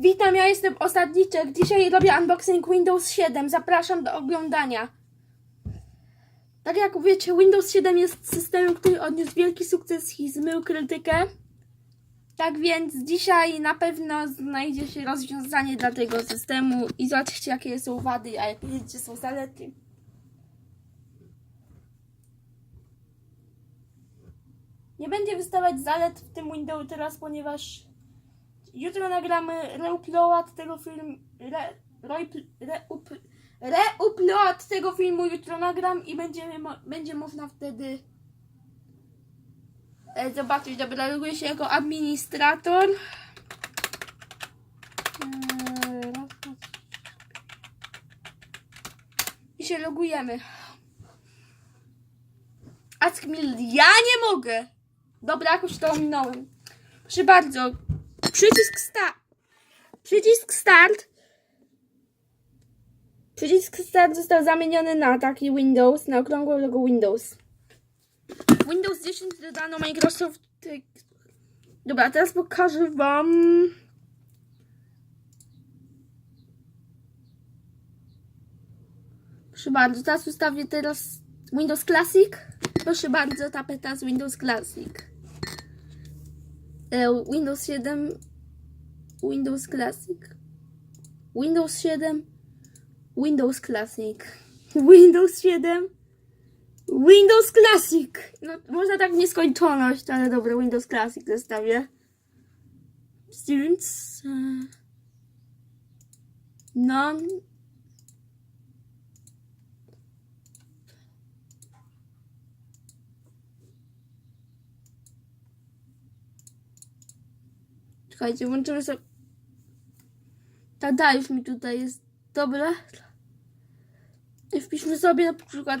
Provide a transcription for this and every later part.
Witam, ja jestem Osadniczek. Dzisiaj robię unboxing Windows 7. Zapraszam do oglądania. Tak jak wiecie, Windows 7 jest systemem, który odniósł wielki sukces i zmył krytykę. Tak więc dzisiaj na pewno znajdzie się rozwiązanie dla tego systemu i zobaczcie jakie są wady, a jakie są zalety. Nie będzie wystawać zalet w tym Windows teraz, ponieważ jutro nagramy reupload tego filmu. Re, reup, reupload tego filmu jutro nagram i będziemy, będzie można wtedy e, zobaczyć. Dobra, loguję się jako administrator. I się logujemy. Ask me, ja nie mogę. Dobra, jakoś to ominąłem. Proszę bardzo. Przycisk start. Przycisk start. Przycisk start został zamieniony na taki Windows, na okrągłe logo Windows. Windows 10 dodano Microsoft. Dobra, teraz pokażę wam. Proszę bardzo, teraz ustawię teraz Windows Classic. Proszę bardzo, tapeta z Windows Classic. E, Windows 7, Windows Classic, Windows 7, Windows Classic, Windows 7, Windows Classic. No, można tak w nieskończoność, ale dobra, Windows Classic zostawię. Students. e, Czekajcie, włączymy sobie. Ta już mi tutaj jest. Dobra. I wpiszmy sobie na przykład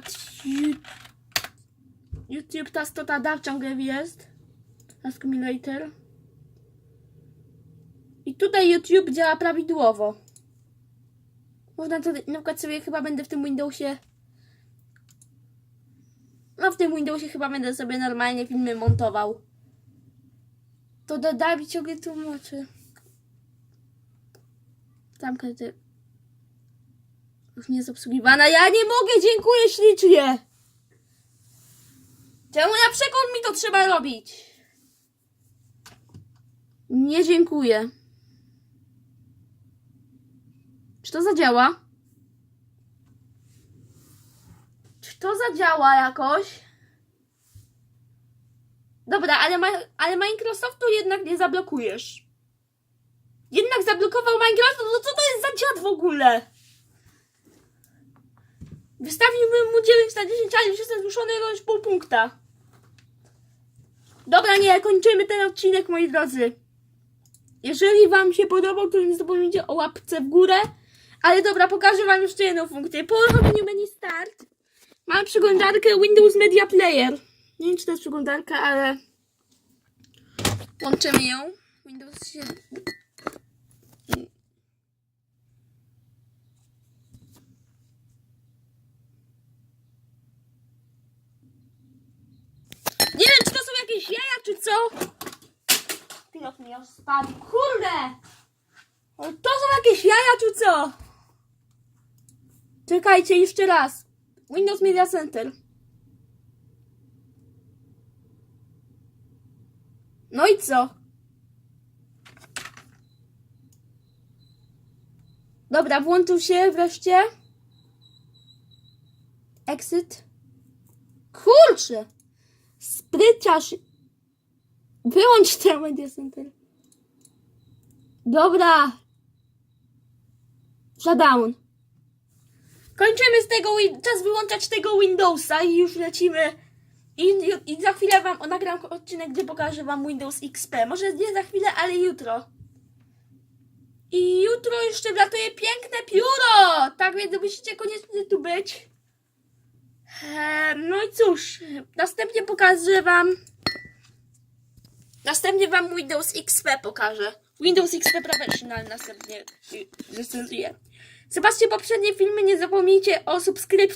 YouTube, ta stota da ciągle jest. Ask me later. I tutaj YouTube działa prawidłowo. Można to, na przykład sobie chyba będę w tym Windowsie. No w tym Windowsie chyba będę sobie normalnie filmy montował. To dodali ciągle tłumaczy. Zamknę ty. Już nie jest obsługiwana. Ja nie mogę, dziękuję ślicznie. Czemu na przekór mi to trzeba robić? Nie dziękuję. Czy to zadziała? Czy to zadziała jakoś? Dobra, ale, ma, ale Microsoftu jednak nie zablokujesz. Jednak zablokował Microsoft, no co to jest za dziad w ogóle? Wystawiłbym mu 9 na 10, ale już jestem zmuszony już pół punkta. Dobra, nie, kończymy ten odcinek, moi drodzy. Jeżeli wam się podobał, to nie zapomnijcie o łapce w górę. Ale dobra, pokażę wam jeszcze jedną funkcję. Po uruchomieniu menu Start mam przeglądarkę Windows Media Player. Nie wiem, czy to jest przeglądarka, ale łączymy ją. Windows 7. Nie wiem, czy to są jakieś jaja, czy co? Pilot mnie już spadł. Kurde! To są jakieś jaja, czy co? Czekajcie, jeszcze raz. Windows Media Center. No i co? Dobra, włączył się wreszcie. Exit. Kurczę! Spryciarz! Wyłącz ten Media Center. Dobra. Shutdown. Kończymy z tego, czas wyłączać tego Windowsa i już lecimy. I, I za chwilę wam nagram odcinek, gdzie pokażę wam Windows XP. Może nie za chwilę, ale jutro. I jutro jeszcze wlatuje piękne pióro! Tak więc musicie koniecznie tu być. Ehm, no i cóż, następnie pokażę wam. Następnie wam Windows XP pokażę. Windows XP Professional następnie recenzuję. Zobaczcie poprzednie filmy, nie zapomnijcie o subskrypcji.